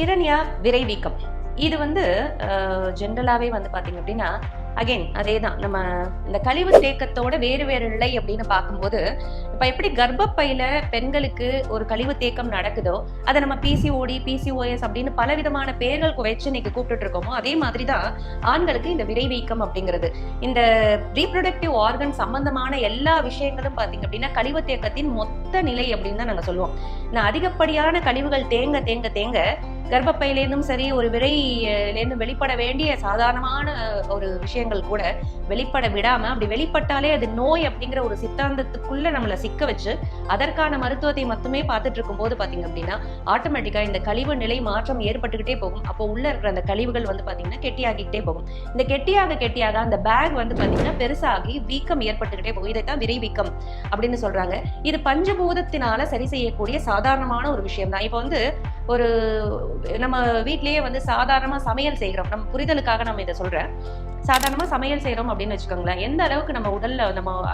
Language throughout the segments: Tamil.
ஹிரண்யா விரைவீக்கம். இது வந்து ஜென்ரலாகவே வந்து பார்த்தீங்க அப்படின்னா அகைன் அதே தான் நம்ம இந்த கழிவு தேக்கத்தோட வேறு வேறு இல்லை அப்படின்னு பார்க்கும்போது இப்போ எப்படி கர்ப்பப்பையில் பெண்களுக்கு ஒரு கழிவு தேக்கம் நடக்குதோ அதை நம்ம பிசிஓடி பிசிஓஎஸ் அப்படின்னு பலவிதமான பேர்கள் வச்சு இன்னைக்கு கூப்பிட்டு இருக்கோமோ அதே மாதிரி தான் ஆண்களுக்கு இந்த விரைவீக்கம் அப்படிங்கிறது. இந்த ரீப்ரொடக்டிவ் ஆர்கன் சம்பந்தமான எல்லா விஷயங்களும் பார்த்தீங்க அப்படின்னா கழிவு தேக்கத்தின் மொத்த நிலை அப்படின்னு தான் நாங்கள் சொல்லுவோம். நான் அதிகப்படியான கழிவுகள் தேங்க தேங்க தேங்க கர்ப்பப்பையிலேருந்தும் சரி ஒரு விரையிலேருந்து வெளிப்பட வேண்டிய சாதாரணமான ஒரு விஷயங்கள் கூட வெளிப்பட விடாமல் அப்படி வெளிப்பட்டாலே அது நோய் அப்படிங்கிற ஒரு சித்தாந்தத்துக்குள்ளே நம்மளை சிக்க வச்சு அதற்கான மருத்துவத்தை மட்டுமே பார்த்துட்டு இருக்கும்போது பார்த்தீங்க அப்படின்னா ஆட்டோமேட்டிக்காக இந்த கழிவு நிலை மாற்றம் ஏற்பட்டுக்கிட்டே போகும். அப்போ உள்ளே இருக்கிற அந்த கழிவுகள் வந்து பார்த்திங்கன்னா கெட்டியாகிக்கிட்டே போகும். இந்த கெட்டியாக கெட்டியாக அந்த பேக் வந்து பார்த்தீங்கன்னா பெருசாகி வீக்கம் ஏற்பட்டுக்கிட்டே போகும். இதைத்தான் விரைவீக்கம் அப்படின்னு சொல்கிறாங்க இது பஞ்சபூதத்தினால சரி செய்யக்கூடிய சாதாரணமான ஒரு விஷயம் தான் இப்போ வந்து ஒரு நம்ம வீட்லேயே வந்து சாதாரணமாக சமையல் செய்கிறோம் நம்ம புரிதலுக்காக நம்ம இதை சொல்கிறேன் சாதாரணமாக சமையல் செய்கிறோம் அப்படின்னு வச்சுக்கோங்களேன். எந்த அளவுக்கு நம்ம உடலில் நம்ம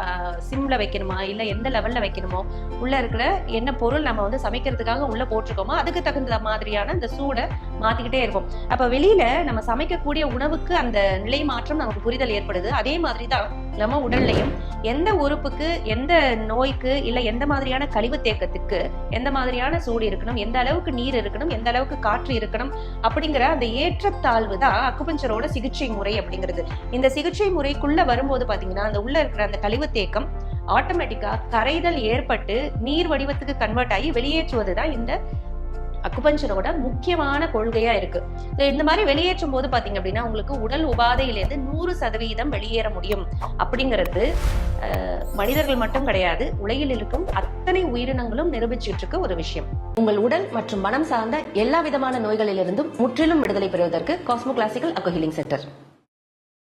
சிம்மில் வைக்கணுமா? இல்லை எந்த லெவலில் வைக்கணுமோ? உள்ளே இருக்கிற என்ன பொருள் நம்ம வந்து சமைக்கிறதுக்காக உள்ளே போட்டிருக்கோமோ அதுக்கு தகுந்த மாதிரியான இந்த சூடை மாத்திக்கிட்டே இருக்கும். அப்ப வெளியில நம்ம சமைக்கக்கூடிய உணவுக்கு அந்த நிலை மாற்றம் நமக்கு புரிதல் ஏற்படுது. அதே மாதிரி தான் நம்ம உடல்லையும் எந்த உறுப்புக்கு எந்த நோய்க்கு இல்ல எந்த மாதிரியான கழிவு தேக்கத்துக்கு எந்த மாதிரியான சூடு இருக்கணும் எந்த அளவுக்கு நீர் இருக்கணும் எந்த அளவுக்கு காற்று இருக்கணும் அப்படிங்கிற அந்த ஏற்றத்தாழ்வு தான் அக்குபஞ்சரோட சிகிச்சை முறை அப்படிங்கிறது. இந்த சிகிச்சை முறைக்குள்ள வரும்போது பாத்தீங்கன்னா அந்த உள்ள இருக்கிற அந்த கழிவு தேக்கம் ஆட்டோமேட்டிக்கா கரைதல் ஏற்பட்டு நீர் வடிவத்துக்கு கன்வெர்ட் ஆகி வெளியேற்றுவது தான் இந்த அக்குபஞ்சரோட முக்கியமான கொள்கையா இருக்கு. இந்த மாதிரி வெளியேற்றும் போது பாத்தீங்க அப்படின்னா உங்களுக்கு உடல் உபாதையிலேருந்து நூறு சதவீதம் வெளியேற முடியும். அப்படிங்கிறது மனிதர்கள் மட்டும் கிடையாது உலகில் இருக்கும் அத்தனை உயிரினங்களும் நிரூபிச்சுட்டு இருக்க ஒரு விஷயம். உங்கள் உடல் மற்றும் மனம் சார்ந்த எல்லா விதமான நோய்களிலிருந்தும் முற்றிலும் விடுதலை பெறுவதற்கு cosmo classical acu healing center